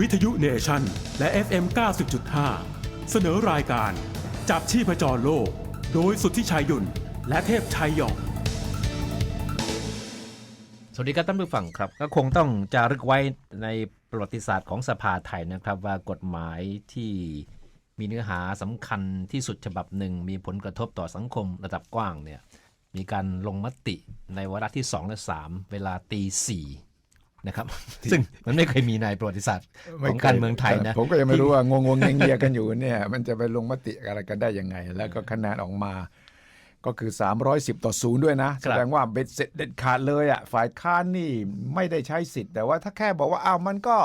วิทยุเนชั่น และ FM 90.5 เสนอรายการ จับชีพจรโลก โดยสุทธิชัยยุ่น และเทพชัยหยองสวัสดีครับท่านผู้ฟังครับ ก็คงต้องจารึกไว้ในประวัติศาสตร์ของสภาไทยนะครับ ว่ากฎหมายที่มีเนื้อหาสำคัญที่สุดฉบับหนึ่ง มีผลกระทบต่อสังคมระดับกว้างเนี่ยมีการลงมติในวาระที่ 2 และ 3 เวลาตีสี่ นะครับ ซึ่งมันไม่เคยมีในประวัติศาสตร์ของการเมืองไทยนะผมก็ยังไม่รู้ว่างงงๆเงียๆกันอยู่เนี่ย มันจะไปลงมติอะไรกันได้ยังไง แล้วก็คะแนนออกมา ก็คือ 310 ต่อศูนย์ด้วยนะคแสรับดงว่าเบ็ดเสร็จเด็ดขาดเลยอะฝ่ายค้านนี่ไม่ได้ใช้สิทธิ์แต่ว่าถ้าแค่บอกว่าอ้าวมันก็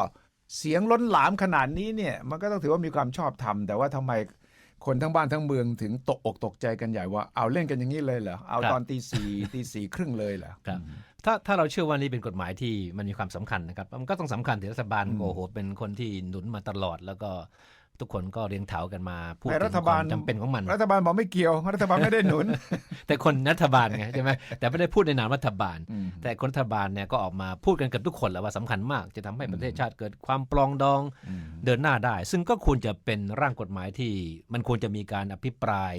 เสียงล้นหลามขนาดนี้เนี่ย มันก็ต้องถือว่ามีความชอบธรรมแต่ว่าทำไมคนทั้งบ้านทั้งเมืองถึงตกอกตกใจกันใหญ่ว่าเอาเล่นกันอย่างนี้เลยเหรอเอาตอนตีสี่ตีสี่ครึ่งเลยเหรอครับ ถ้าถ้าเราเชื่อว่านี่เป็นกฎหมายที่มันมีความสำคัญนะครับ มันก็ต้องสำคัญถึงรัฐบาลโอ้โหเป็นคนที่หนุนมาตลอด แล้วก็ทุกคนก็เรียงแถวกันมาพูดแต่ถึรังฐคบาวาลมจำเป็นของมัน รัฐบาลบอกไม่เกี่ยว รัฐบาลไม่ได้หนุน แต่คนรัฐบาลไงใช่ไหมแต่ไม่ได้พูดในนามรัฐบาลอืมแต่คนรัฐบาลเนี่ยก็ออกมาพูดกันเกับทุกคนแหล้วว่าสำคัญมาก จะทำให้ประเทศชาติเกิดความปลองดองเดินหน้าได้ ซึ่งก็ควรจะเป็นร่างกฎหมายที่มันควรจะมีการอภิปราย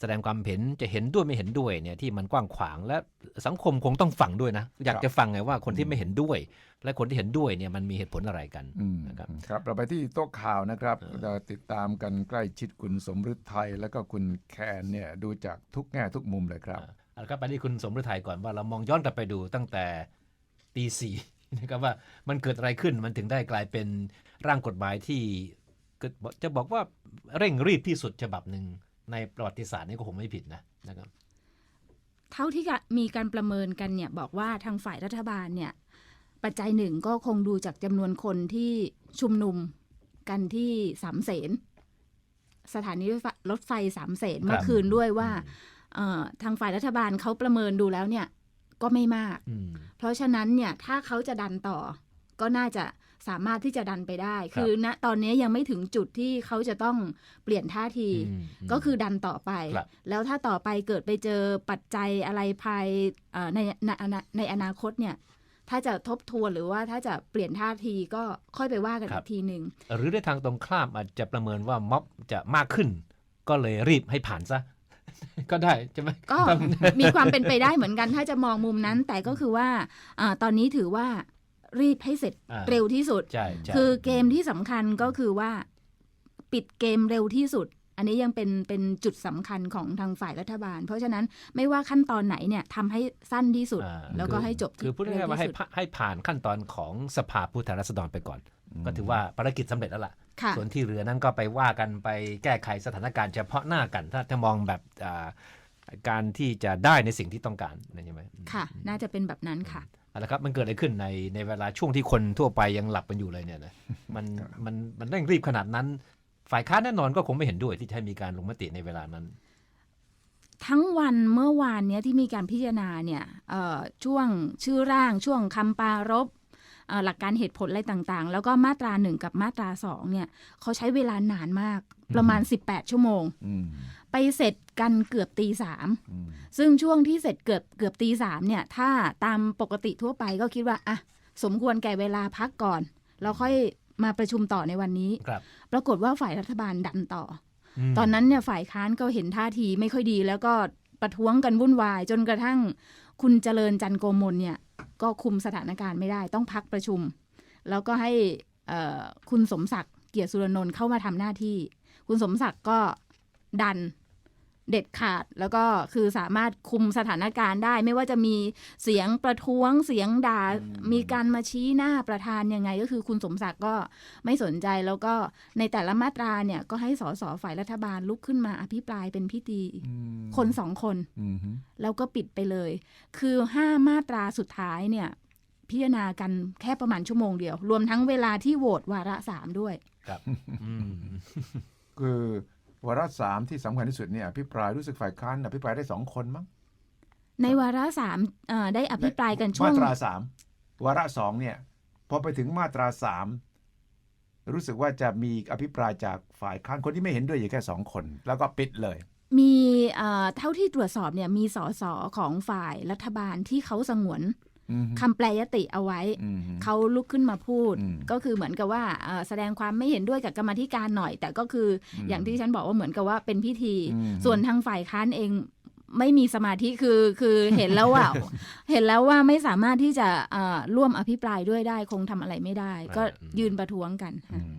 แสดงความเห็นจะเห็นด้วยไม่เห็นด้วยเนี่ยที่มันกว้างขวางและสังคมคงต้องฟังด้วยนะ อยากจะฟังไงว่าคนที่ไม่เห็นด้วย และคนที่เห็นด้วยเนี่ยมันมีเหตุผลอะไรกันอืมนะครับครับเราไปที่โต๊ะข่าวนะครับเราติดตามกันใกล้ชิดคุณสมฤทัยไทยแล้วก็คุณแคนเนี่ยดูจากทุกแง่ทุกมุมเลยครับเอาละครับไปที่คุณสมฤทัยก่อนว่าเรามองย้อนกลับไปดูตั้งแต่ตีสี่นะครับว่ามันเกิดอะไรขึ้นมันถึงได้กลายเป็นร่างกฎหมายที่เกิดจะบอกว่าเร่งรีบที่สุดฉบับหนึ่ง ในประวัติศาสตร์นี่ก็คงไม่ผิดนะนะครับ เท่าที่มีการประเมินกันเนี่ยบอกว่าทางฝ่ายรัฐบาลเนี่ย ปัจจัยหนึ่งก็คงดูจากจำนวนคนที่ชุมนุมกันที่สามเสนสถานีรถไฟรถไฟสามเสนเมื่อคืนด้วยว่าเอ่อทางฝ่ายรัฐบาลเขาประเมินดูแล้วเนี่ย ก็ไม่มากอืมเพราะฉะนั้นเนี่ยถ้าเขาจะดันต่อก็น่าจะ สามารถที่จะดันไปได้ครับคือณตอนนี้ยังไม่ถึงจุดที่เขาจะต้องเปลี่ยนท่าทีอืมมก็คือดันต่อไปครับแล้วถ้าต่อไปเกิดไปเจอปัจจัยอะไรภายเอ่อในในในในอนาคตเนี่ยถ้าจะทบทวนหรือว่าถ้าจะเปลี่ยนท่าทีก็ค่อยไปว่ากันอีกทีหนึ่งหรือในทางตรงข้ามอาจจะประเมินว่าม็อบจะมากขึ้น ก็เลยรีบให้ผ่านซะก็ได้ใช่ไหมก็มีความเป็นไปได้เหมือนกันถ้าจะมองมุมนั้น แต่ก็คือว่าอาตอนนี้ถือว่า รีบให้เสร็จอ่าเร็วที่สุดใช่ใช่คือเกมที่สำคัญก็คือว่าปิดเกมเร็วที่สุด อันนี้ยังเป็นเป็นจุดสำคัญของทางฝ่ายรัฐบาล เพราะฉะนั้นไม่ว่าขั้นตอนไหนเนี่ยทำให้สั้นที่สุดอ่าแล้วก็ให้จบคือที่พูดเร็ง่ายวๆว่าให้ที่สุดผ่าให้ผ่านขั้นตอนของสภาผู้แทนราษฎรไปก่อน ก็ถือว่าภารกิจสำเร็จแล้วล่ะค่ะส่วนที่เหลือนั้นก็ไปว่ากันไปแก้ไขสถานการณ์เฉพาะหน้ากัน ถ้าถ้ามองแบบอ่าการที่จะได้ในสิ่งที่ต้องการนั่นใช่ไหมค่ะ น่าจะเป็นแบบนั้นค่ะเอาละครับมันเกิดอะไรขึ้นในในเวลาช่วงที่คนทั่วไปยังหลับกันอยู่เลยเนี่ยนะมันมันมันเร่งรีบขนาดนั้น ฝ่ายค้านแน่นอนก็คงไม่เห็นด้วยที่จะให้มีการลงมติในเวลานั้น ทั้งวันเมื่อวานเนี้ยที่มีการพิจารณาเนี่ยเอ่อช่วงชื่อร่างช่วงคำปรารบเอ่อหลักการเหตุผลอะไรต่างๆ แล้วก็มาตราหนึ่งกับมาตราสองเนี่ยเขาใช้เวลานานมาก ประมาณ 18 ชั่วโมงอืมไปเสร็จกันเกือบตีสามอืมซึ่งช่วงที่เสร็จเกือบเกือบตีสามเนี่ย ถ้าตามปกติทั่วไปก็คิดว่าอะสมควรแก่เวลาพักก่อน แล้วค่อยมาประชุมต่อในวันนี้ครับปรากฏว่าฝ่ายรัฐบาลดันต่อมอตอนนั้นเนี่ยฝ่ายค้านก็เห็นท่าทีไม่ค่อยดี แล้วก็ประท้วงกันวุ่นวาย จนกระทั่งคุณเจริญจันโกมลเนี่ย ก็คุมสถานการณ์ไม่ได้ต้องพักประชุม แล้วก็ให้เอ่อคุณสมศักดิ์เกียรติสุรนนท์เข้ามาทำหน้าที่ คุณสมศักดิ์ก็ดันเด็ดขาดแล้วก็คือสามารถคุมสถานการณ์ได้ ไม่ว่าจะมีเสียงประท้วงเสียงด่า มีการมาชี้หน้าประธานยังไง ก็คือคุณสมศักดิ์ก็ไม่สนใจแล้วก็ในแต่ละมาตราเนี่ย ก็ให้สสฝ่ายรัฐบาลลุกขึ้นมาอภิปรายเป็นพิธีอืมคนสองคนอืมฮึแล้วก็ปิดไปเลย คือห้ามาตราสุดท้ายเนี่ย พิจารณากันแค่ประมาณชั่วโมงเดียว รวมทั้งเวลาที่โหวตวาระสามด้วยครับอืม คือวาระสามที่สำคัญที่สุดเนี่ยอภิปรายรู้สึกฝ่ายค้านอภิปรายได้สองคนมั้งในวาระสามเอ่อได้อภิปรายกันช่วมางตราสามวาระสองเนี่ยพอไปถึงมาตราสามรู้สึกว่าจะมีอภิปรายจากฝ่ายค้านคนที่ไม่เห็นด้วยอยู่แค่สองคน แล้วก็ปิดเลย มีเอ่อเท่าที่ตรวจสอบเนี่ยมีสสของฝ่ายรัฐบาลที่เขาสงวนอืม คำแปลยติเอาไว้อืมเขาลุกขึ้นมาพูดอืมก็คือเหมือนกับว่าเอ่อแสดงความไม่เห็นด้วยกับกรรมาธิการหน่อย แต่ก็คืออมอย่างที่ฉันบอกว่าเหมือนกับว่าเป็นพิธีอืมส่วนทางฝ่ายค้านเองไม่มีสมาธิคือคือเห็นแล้วว่าเห็นแล้วว่าไม่สามารถที่จะเอ่อร่วมอภิปรายด้วยได้คงทำอะไรไม่ได้ ก็อืมยืนประท้วงกันอืม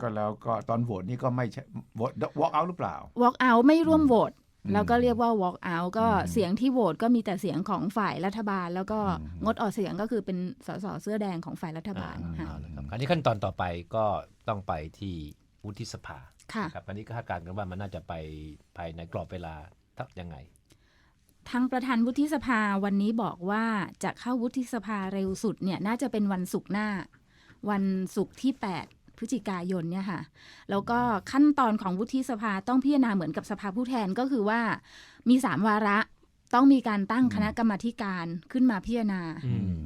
ก็แล้วก็ตอนโหวตนี่ก็ไม่ใช่โหวต walk out หรือเปล่า walk out ไม่ร่วมโหวตอืม แล้วก็เรียกว่า walk out ก็อืมเสียงที่โหวตก็มีแต่เสียงของฝ่ายรัฐบาล แล้วก็อืมงดออกเสียงก็คือเป็นสสเสื้อแดงของฝ่ายรัฐบาลอ่าค่ะเอาละครับคราวนี้ขั้นตอนต่อไปก็ต้องไปที่วุฒิสภาค่ะครับอันนี้ก็คาดการณ์กันว่ามันน่าจะไปภายในกรอบเวลาทักยังไงทางประธานวุฒิสภาวันนี้บอกว่าจะเข้าวุฒิสภาเร็วสุดเนี่ยน่าจะเป็นวันศุกร์หน้า วันศุกร์ที่ 8 พฤศจิกายนเนี่ยค่ะ แล้วก็ขั้นตอนของวุฒิสภาต้องพิจารณาเหมือนกับสภาผู้แทนก็คือว่ามีสามวาระต้องมีการตั้งคณะกรรมาธิการขึ้นมาพิจารณาอืม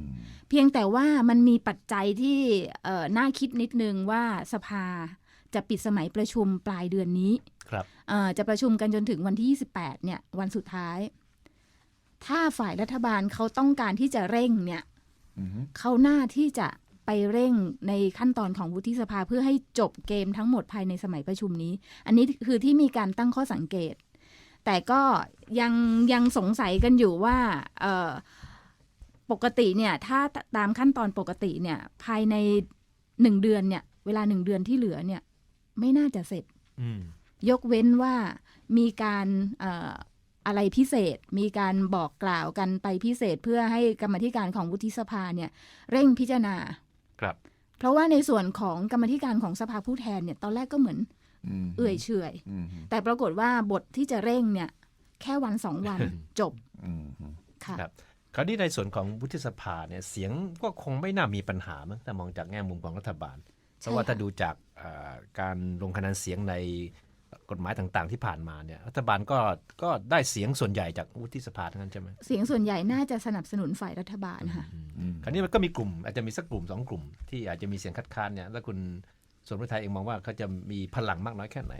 เพียงแต่ว่ามันมีปัจจัยที่เอ่อน่าคิดนิดนึงว่าสภาจะปิดสมัยประชุมปลายเดือนนี้ ครับเอ่อจะประชุมกันจนถึงวันที่ 28 เนี่ย วันสุดท้าย ถ้าฝ่ายรัฐบาลเขาต้องการที่จะเร่งเนี่ยอืมเขาหน้าที่จะ ไปเร่งในขั้นตอนของวุฒิสภาเพื่อให้จบเกมทั้งหมดภายในสมัยประชุมนี้ อันนี้คือที่มีการตั้งข้อสังเกต แต่ก็ยังยังสงสัยกันอยู่ว่าเอ่อปกติเนี่ยถ้าตามขั้นตอนปกติเนี่ยภายในหนึ่งเดือนเนี่ย เวลาหนึ่งเดือนที่เหลือเนี่ย ไม่น่าจะเสร็จอืมยกเว้นว่ามีการเอ่ออะไรพิเศษมีการบอกกล่าวกันไปพิเศษเพื่อให้กรรมาธิการของวุฒิสภาเนี่ย เร่งพิจารณา ครับ เพราะว่าในส่วนของกรรมาธิการของสภาผู้แทนเนี่ยตอนแรกก็เหมือนมเอื่อยเฉอยอืมแต่ปรากฏว่าบทที่จะเร่งเนี่ย แค่วันสองวันจบอืมค่ะครับคราวนี้ในส่วนของวุฒิสภาเนี่ยเสียงก็คงไม่น่ามีปัญหามั้งถ้ามองจากแง่มุมของรัฐบาลเพราะว่าใช่ค่ะถ้าดูจากเอ่อการลงคะแนนเสียงใน กฎหมายต่างๆที่ผ่านมาเนี่ยรัฐบาลก็ก็ได้เสียงส่วนใหญ่จากวุฒิสภาทั้งนั้นใช่ไหมเสียงส่วนใหญ่น่าจะสนับสนุนฝ่ายรัฐบาลค่ะอืมคราวนี้มันก็มีกลุ่ม อาจจะมีสักกลุ่มสองกลุ่ม ที่อาจจะมีเสียงคัดค้านเนี่ยแล้วคุณส่วนประไทยเองมองว่าเขาจะมีพลังมากน้อยแค่ไหน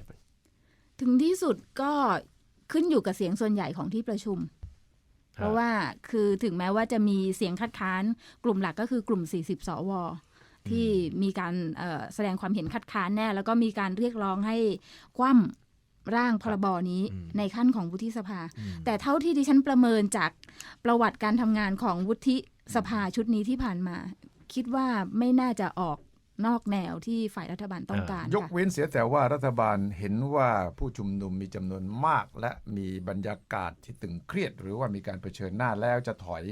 ถึงที่สุดก็ขึ้นอยู่กับเสียงส่วนใหญ่ของที่ประชุม เพราะว่าคือถึงแม้ว่าจะมีเสียงคัดค้านกลุ่มหลักก็คือกลุ่ม 40 สว ที่มีการเอ่อแสดงความเห็นคัดค้านแน่ แล้วก็มีการเรียกร้องให้คว่ำร่างพรบนี้อืมในขั้นของวุฒิสภาอืมแต่เท่าที่ดิฉันประเมินจากประวัติการทำงานของวุฒิสภาชุดนี้ที่ผ่านมา คิดว่าไม่น่าจะออกนอกแนวที่ฝ่ายรัฐบาลต้องการ ยกค่ะเว้นเสียแต่ว่ารัฐบาลเห็นว่าผู้ชุมนุมมีจำนวนมาก และมีบรรยากาศที่ตึงเครียด หรือว่ามีการเผชิญหน้าแล้วจะถอย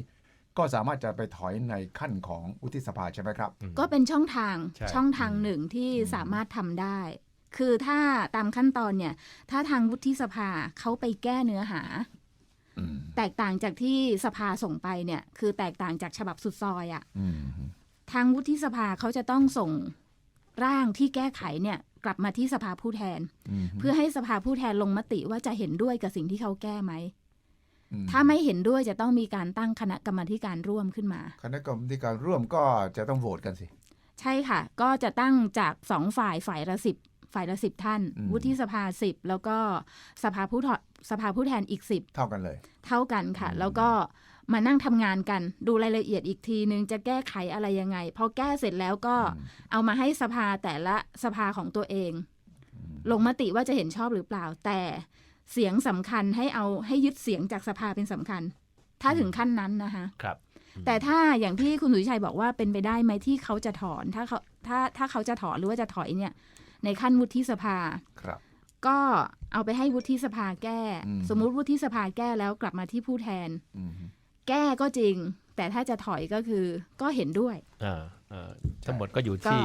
ก็สามารถจะไปถอยในขั้นของอุทิสภาใช่ไหมครับ ก็เป็นช่องทางใช่ ช่องทางหนึ่งที่สามารถทำได้ คือถ้าตามขั้นตอนเนี่ย ถ้าทางวุฒิสภาเขาไปแก้เนื้อหา อืมแตกต่างจากที่สภาส่งไปเนี่ย คือแตกต่างจากฉบับสุดซอยอะอืมทางวุฒิสภาเขาจะต้องส่งร่างที่แก้ไขเนี่ย กลับมาที่สภาผู้แทน อืมเพื่อให้สภาผู้แทนลงมติว่าจะเห็นด้วยกับสิ่งที่เขาแก้ไหมอืม ถ้าไม่เห็นด้วยจะต้องมีการตั้งคณะกรรมาธิการร่วมขึ้นมา คณะกรรมการร่วมก็จะต้องโหวตกันสิ ใช่ค่ะ ก็จะตั้งจากสองฝ่ายฝ่ายละสิบฝ่ายละสิบท่านอืมวุฒิสภาสิบแล้วก็สภาผู้ถอสภาผู้แทนอีกสิบเท่ากันเลย เท่ากันค่ะ แล้วก็มานั่งทำงานกัน ดูรายละเอียดอีกทีนึงจะแก้ไขอะไรยังไงพอแก้เสร็จแล้วก็อืมเอามาให้สภาแต่ละสภาของตัวเอง ลงมติว่าจะเห็นชอบหรือเปล่าแต่ เสียงสำคัญให้เอาให้ยึดเสียงจากสภาเป็นสำคัญ ถ้าถึงขั้นนั้นนะคะครับ แต่ถ้าอย่างที่คุณสุวิชัยบอกว่าเป็นไปได้ไหมที่เขาจะถอนถ้าเขาถ้าถ้าเขาจะถอนหรือว่าจะถอยเนี่ย ในขั้นวุฒิสภาครับ ก็เอาไปให้วุฒิสภาแก้อืมสมมุติวุฒิสภาแก้แล้วกลับมาที่ผู้แทนอืมแก้ก็จริง แต่ถ้าจะถอยก็คือก็เห็นด้วยอ่าอ่าทั้งหมดก็อยู่ที่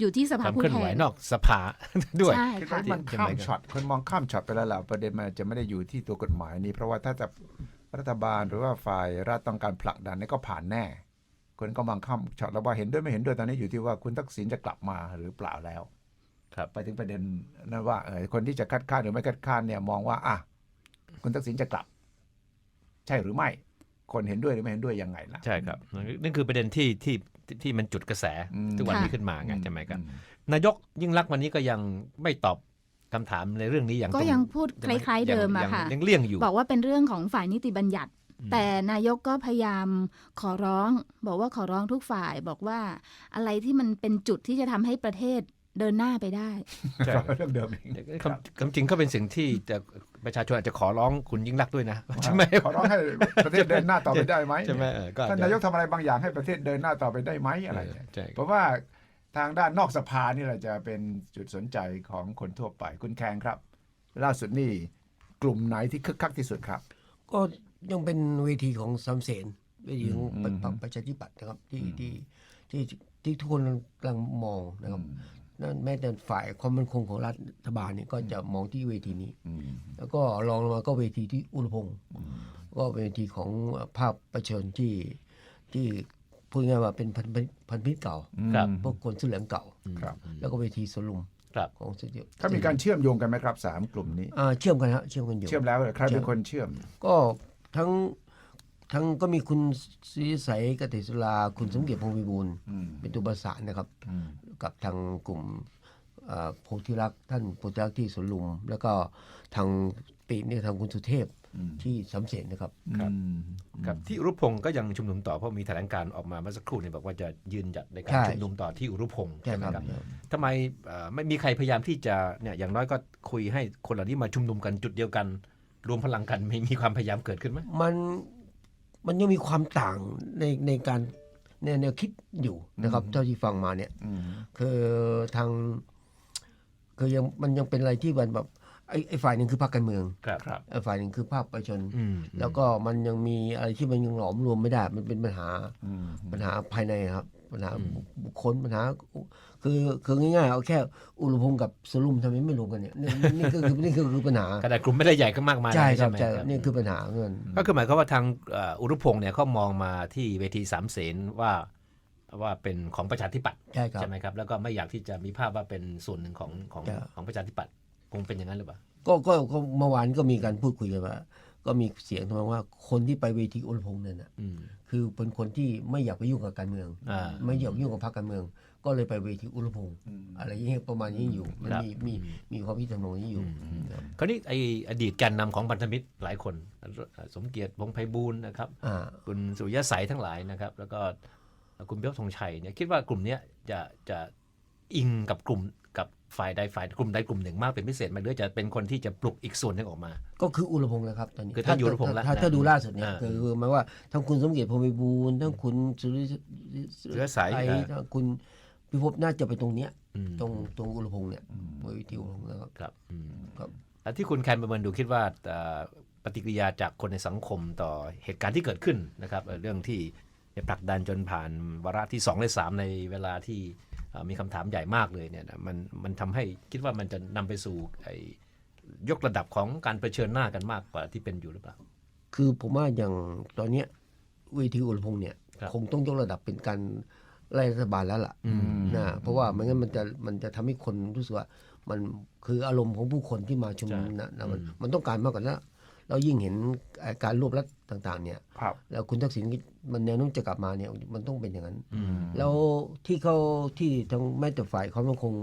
อยู่ที่สคภาวามผู้เคลื่อนแทไหวนนอกสภาด้วยใช่คือค่ะมันข้ามช็อตคนมองข้ามช็อตไปแล้วล่ะประเด็นมันจะไม่ได้อยู่ที่ตัวกฎหมายนี้ เพราะว่าถ้าจะรัฐบาลหรือว่าฝ่ายรัฐต้องการผลักดันนี่ก็ผ่านแน่ คนก็มองข้ามช็อตแล้วว่าเห็นด้วยไม่เห็นด้วยตอนนี้อยู่ที่ว่าคุณทักษิณจะกลับมาหรือเปล่าแล้ว ครับไปถึงประเด็นนั้นว่าเออคนที่จะคัดค้านหรือไม่คัดค้านเนี่ยมองว่าอะคุณทักษิณจะกลับ ใช่หรือไม่ คนเห็นด้วยหรือไม่เห็นด้วยยังไงล่ะใช่ครับนั่นคือประเด็นที่ที่ ที่ที่มันจุดกระแสอืมทุกวันนี้ค่ะขึ้นมาไงใช่ไหมครับอืนายกยิ่งรักษณ์วันนี้ก็ยังไม่ตอบคำถามในเรื่องนี้อย่างก็ตรงยังพูดใช่คไหมล้ายๆเดิมยัอะงค่ะยังเลี่ยงอยู่บอกว่าเป็นเรื่องของฝ่ายนิติบัญญัติ แต่นายกก็พยายามขอร้อง บอกว่าขอร้องทุกฝ่ายบอกว่าอะไรที่มันเป็นจุดที่จะทำให้ประเทศ เดินหน้าไปได้ใช่ เรื่องเดิมเองคำคำจริงก็เป็นสิ่งที่จะประชาชนอาจจะขอร้องคุณยิ่งรักษณ์ด้วยนะใช่ไหมขอร้องให้ประเทศเดินหน้าต่อไปได้ไหมใช่ไหมเออก็อจท่านจะนายกทำอะไรบางอย่างให้ประเทศเดินหน้าต่อไปได้ไหมอะไรเนี่ย ใช่ เพราะว่าทางด้านนอกสภานี่แหละจะเป็นจุดสนใจของคนทั่วไป คุณแคงครับ ล่าสุดนี่กลุ่มไหนที่คึกคักที่สุดครับ ก็ยังเป็นเวทีของสามเสนเวทีของอืมประอืมประชาธิปัตย์นะครับที่อืมที่ที่ที่ทุกคนกำลังมองนะครับนั่น แม้แต่ฝ่ายความมั่นคงของรัฐบาลเนี่ยก็จะมองที่เวทีนี้อืมแล้วก็รองลงมาก็เวทีที่อุรพงศ์ก็เป็นเวทีของภาพประเชิญที่ที่พูดง่ายๆว่าเป็นพันธมิตรพันธมิตรเก่าครับพวกคนเสื้อเหลืองเก่าครับแล้วก็เวทีสวนลุมครับของสุดยอดเขามีการเชื่อมโยงกันไหมครับสามกลุ่มนี้อ่าเชื่อมกันฮะเชื่อมกันอยู่เชื่อมแล้วเหรอใครเป็นคนเชื่อม ก็ทั้งทั้งก็มีคุณศรีใสกติสุลาคุณสมเกียรติพงศ์วิบูลย์อืมเป็นตัวประสานนะครับอืม กับทางกลุ่มเอ่อโพธิรักษ์ท่านโพธิรักษ์ที่สวนลุม แล้วก็ทางปีกเนี่ยทางคุณสุเทพที่สำเสนนะครับครับอืมครับที่อุรุพงศ์ก็ยังชุมนุมต่อเพราะมีแถลงการณ์ออกมาเมื่อสักครู่เนี่ยบอกว่าจะยืนหยัดในการใช่ชุมนุมต่อที่อุรุพงศ์ใช่ไหมครับครับทำไมเอ่อไม่มีใครพยายามที่จะเนี่ยอย่างน้อยก็คุยให้คนเหล่านี้มาชุมนุมกันจุดเดียวกัน รวมพลังกันไม่มีความพยายามเกิดขึ้นไหมมันมันยังมีความต่างในในการ ในแนวคิดอยู่นะครับ เท่าที่ฟังมาเนี่ยอืมคือทางคือยังมันยังเป็นอะไรที่มันแบบไอ้ไอ้ฝ่ายหนึ่งคือพรรคการเมืองครับครับไอ้ฝ่ายหนึ่งคือภาคประชาชนอืมแล้วก็มันยังมีอะไรที่มันยังหลอมรวมไม่ได้ มันเป็นปัญหาอืมปัญหาภายในครับ ปัญหาบุคคลปัญหา คือคือง่ายๆเอาแค่อุรุพงศ์กับสลุมทำไมไม่รวมกันเนี่ยนี่นี่คือคือนี่คือคือปัญหาขนาดกลุ่มไม่ได้ใหญ่ก็มากมายใช่ครับไหมใช่นี่คือปัญหาเงินก็คือหมายความว่าทางเอ่ออุรุพงศ์เนี่ยเขามองมาที่เวทีสามเสนว่าว่าเป็นของประชาธิปัตย์ใช่ครับใช่ไหมครับ แล้วก็ไม่อยากที่จะมีภาพว่าเป็นส่วนหนึ่งของของใช่ของประชาธิปัตย์คงเป็นอย่างนั้นหรือเปล่าก็ก็ก็เมื่อวานก็มีการพูดคุยกันว่า ก็มีเสียงทำนองว่าคนที่ไปเวทีอุรุพงศ์เนี่ยนะอืมคือเป็นคนที่ไม่อยากไปยุ่งกับการเมืองอ่าไม่อยากยุ่งกับพรรคการเมือง ก็เลยไปเวทีอุรุพงศ์อะไรอย่างเงี้ยประมาณนี้อยู่มันครับมีมีมีความคิดทำนองนี้อยู่ครับคราวนี้ไออดีตแกนนำของพันธมิตรหลายคน สมเกียรติพงษ์ไพบูลย์นะครับอ่าคุณสุริยะใสทั้งหลายนะครับ แล้วก็คุณเบี้ยวธงชัยเนี่ยคิดว่ากลุ่มเนี้ยจะจะอิงกับกลุ่มกับ ฝ่ายใดฝ่ายกลุ่มใดกลุ่มหนึ่งมากเป็นพิเศษไหมหรือจะเป็นคนที่จะปลุกอีกส่วนหนึ่งออกมา ก็คืออุรพงศ์แล้วครับตอนนี้คือถ้าอยู่อุรพงศ์แล้วถ้านะถ้าดูล่าสุดเนี่ยอ่าคือหมายว่าทั้งคุณสมเกียรติพงศ์วิบูลย์ทั้งคุณสุริสุริยะใสไอ้อ่า ทั้งคุณพิภพน่าจะไปตรงเนี้ยอืมตรงตรงอุรพงศ์เนี่ยเวทีอุรพงศ์นะครับครับอืมครับ แล้วที่คุณแคนประเมินดูคิดว่าเอ่อปฏิกิริยาจากคนในสังคมต่อเหตุการณ์ที่เกิดขึ้นนะครับเอ่อเรื่องที่ผลักดันจนผ่านวาระที่2และ3ในเวลาที่เอ่อ มีคำถามใหญ่มากเลยเนี่ยนะมันมันทำให้คิดว่ามันจะนำไปสู่ไอ้ยกระดับของการเผชิญหน้ากันมากกว่าที่เป็นอยู่หรือเปล่า คือผมว่าอย่างตอนเนี้ยเวทีอุรพงศ์เนี่ยครับคงต้องยกระดับเป็นการไล่รัฐบาลแล้วล่ะนะเพราะว่าไม่งั้นมันจะมันจะทำให้คนรู้สึกว่ามันคืออารมณ์ของผู้คนที่มาชุมนุมนะนะมันมันต้องการมากกว่านั้น เรายิ่งเห็นไอ้การรวบรัฐต่างๆ เนี่ยครับแล้วคุณทักษิณมันแนวโน้มจะกลับมาเนี่ยมันต้องเป็นอย่างนั้น แล้วที่เขาที่ทั้งแม้แต่ฝ่ายความมั่นคง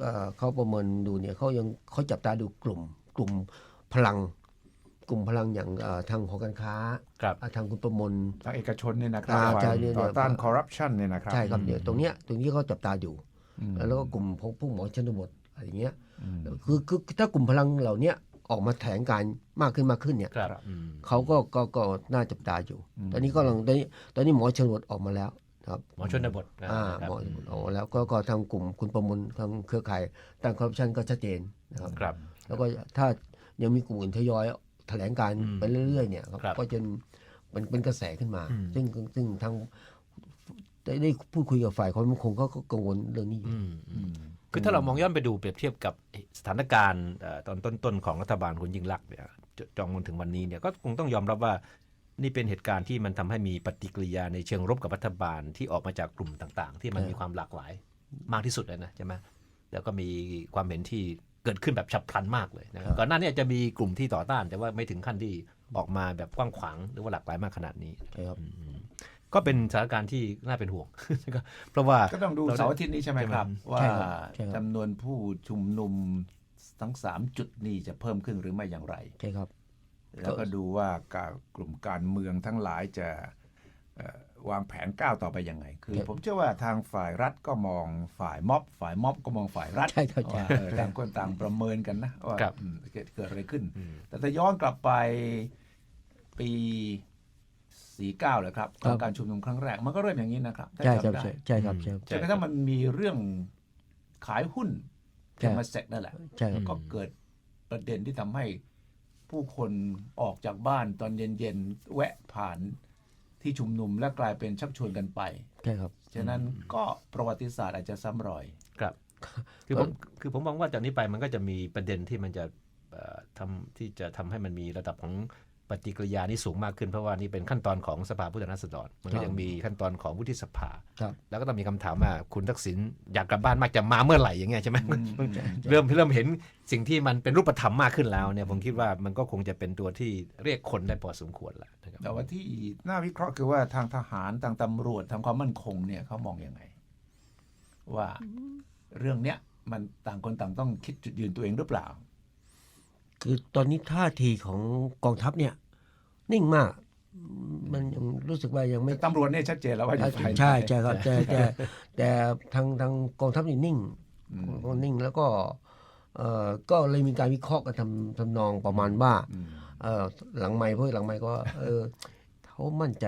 เอ่อเขาประเมินดูเนี่ยเขายังเขาจับตาดูกลุ่ม กลุ่มพลัง กลุ่มพลังอย่างเอ่อทางหอการค้าครับอะทางคุณประมลทางเอกชนเนี่ยนะครับอ่าฝ่ายใช่เนี่ยต่อต้านคอร์รัปชันเนี่ยนะครับใช่ครับเนี่ยตรงเนี้ยตรงนี้เขาจับตาอยู่ แล้วก็กลุ่มของผู้หมอชนบทอะไรอย่างเงี้ยคือคือถ้ากลุ่มพลังเหล่าเนี้ย ออกมาแถลงการมากขึ้นมากขึ้นเนี่ยครับอืมเขาก็ก็ก็น่าจับตาอยู่ ตอนนี้ก็กำลังตอนนี้ตอนนี้หมอชนบทออกมาแล้วนะครับหมอชนบทนะอ่าครับหมอออกมาแล้วก็ก็ทางกลุ่มคุณประมลทางเครือข่ายต้านคอร์รัปชันก็ชัดเจนนะครับครับแล้วก็ถ้ายังมีกลุ่มอื่นทยอยแถลงการอืมไปเรื่อยๆเนี่ยครับครับก็จนเป็นเป็นกระแสขึ้นมาอืมซึ่งซึ่งทางได้ได้พูดคุยกับฝ่ายความมั่นคงเขาก็กังวลเรื่องนี้อยู่อืมอืม คือถ้าเรามองย้อนไปดูเปรียบเทียบกับสถานการณ์เอ่อตอนต้นๆของรัฐบาลคุณยิ่งรักษณ์เนี่ยจจองมาถึงวันนี้เนี่ยก็คงต้องยอมรับว่านี่เป็นเหตุการณ์ที่มันทำให้มีปฏิกิริยาในเชิงรบกับรัฐบาลที่ออกมาจากกลุ่มต่าง ๆ ที่มันมีความหลากหลายมากที่สุดเลยนะใช่ไหมแล้วก็มีความเห็นที่เกิดขึ้นแบบฉับพลันมากเลยนะครับก่อนหน้านี้จะมีกลุ่มที่ต่อต้าน แต่ว่าไม่ถึงขั้นที่ออกมาแบบกว้างขวางหรือว่าหลากหลายมากขนาดนี้ใช่ครับ ก็เป็นสถานการณ์ที่น่าเป็นห่วง เพราะว่าก็ต้องดูเสาร์อาทิตย์นี้ใช่ไหมครับ ว่าใช่ครับใช่ครับจำนวนผู้ชุมนุมทั้งสามจุดนี้จะเพิ่มขึ้นหรือไม่อย่างไรใช่ครับ แล้วก็ดูว่าการกลุ่มการเมืองทั้งหลายจะเอ่อวางแผนก้าวต่อไปยังไง คือครับผมเชื่อว่าทางฝ่ายรัฐก็มองฝ่ายม็อบ ฝ่ายม็อบก็มองฝ่ายรัฐใช่ครับใช่ว่าเออต่างคนต่างประเมินกันนะว่าครับอืมเกิดเกิดอะไรขึ้นอืมแต่ถ้าย้อนกลับไปปี 49เลยครับครับการชุมนุมครั้งแรกมันก็เริ่มอย่างนี้นะครับถ้าใช่ครับจำได้ใช่ใช่ครับใช่ครับ จนกระทั่งมันมีเรื่องขายหุ้นใช่ เทมเซ็กนั่นแหละ ใช่ครับ ก็เกิดประเด็นที่ทำให้ผู้คนออกจากบ้านตอนเย็นๆแวะผ่านที่ชุมนุมและกลายเป็นชักชวนกันไป ใช่ครับ ฉะนั้นก็ประวัติศาสตร์อาจจะซ้ำรอย ครับ คือผมคือผมมองว่าจากนี้ไปมันก็จะมีประเด็นที่มันจะเอ่อทำที่จะทำให้มันมีระดับของ ปฏิกิริยานี่สูงมากขึ้นเพราะว่านี่เป็นขั้นตอนของสภาผู้แทนราษฎรมันก็ยังมีขั้นตอนของวุฒิสภาครับแล้วก็ต้องมีคำถามว่าคุณทักษิณอยากกลับบ้านมากจะมาเมื่อไหร่อย่างเงี้ยใช่ไหมอืมเริ่มเริ่มเห็นสิ่งที่มันเป็นรูปธรรมมากขึ้นแล้วเนี่ยผมคิดว่ามันก็คงจะเป็นตัวที่เรียกคนได้พอสมควรแล้วนะครับแต่ว่าที่น่าวิเคราะห์คือว่าทางทหารทางตำรวจทางความมั่นคงเนี่ยเขามองอยังไง ว่าเรื่องเนี้ยมันต่างคนต่างต้องคิดจุดยืนตัวเองหรือเปล่า คือตอนนี้ท่าทีของกองทัพเนี่ย นิ่งมาก มันยังรู้สึกว่ายังไม่ตำรวจเนี่ยชัดเจนแล้วว่าอยู่ฝ่ายไหนใช่ใช่ครับแต่แต่แต่ทางทางกองทัพนี่นิ่งอืมก็นิ่งแล้วก็เอ่อก็เลยมีการวิเคราะห์กันทำทำนองประมาณว่าอืมเอ่อหลังไม่เพื่อหลังไม่ก็เออเขามั่นใจ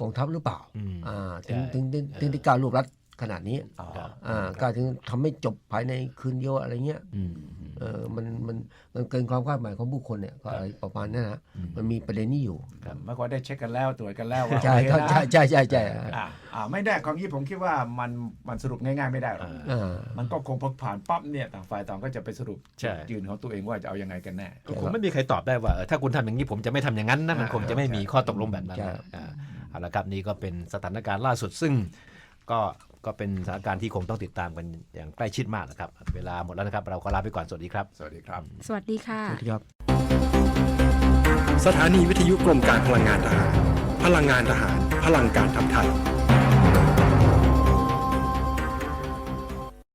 กองทัพหรือเปล่าอืมอ่าถึงใช่ถึงถึงถึงที่การรวบรัด ขนาดนี้อ๋อครับอ่าการถึงทำให้จบภายในคืนเดียวอะไรเงี้ยอืมเออมันมันมันเกินความคาดหมายของผู้คนเนี่ยก็อะไรประมาณนั้นนะมันมีประเด็นนี้อยู่เมื่อก่อนได้เช็คกันแล้วตรวจกันแล้วว่าใช่โอเคครับนะใช่ใช่ใช่ใช่อ่าอ่าไม่ได้ของนี้ผมคิดว่ามันมันสรุปง่ายๆไม่ได้หรอกอ่ามันก็คงพอผ่านปั๊บเนี่ยต่างฝ่ายต่างก็จะไปสรุปใช่จุดยืนของตัวเองว่าจะเอายังไงกันแน่ก็คงไม่มีใครตอบได้ว่าเออถ้าคุณทำอย่างนี้ผมจะไม่ทำอย่างนั้นนะมันคงจะไม่มีข้อตกลงแบบนั้นใช่อ่าเอาละครับนี่ก็เป็นสถานการณ์ล่าสุดซึ่งก็ ก็เป็นสถานการณ์ที่คงต้องติดตามกันอย่างใกล้ชิดมากนะครับ เวลาหมดแล้วนะครับ เราก็ลาไปก่อนสวัสดีครับ สวัสดีครับ สวัสดีค่ะ สวัสดีครับ สถานีวิทยุกรมการพลังงานทหาร พลังงานทหาร พลังการทำไทย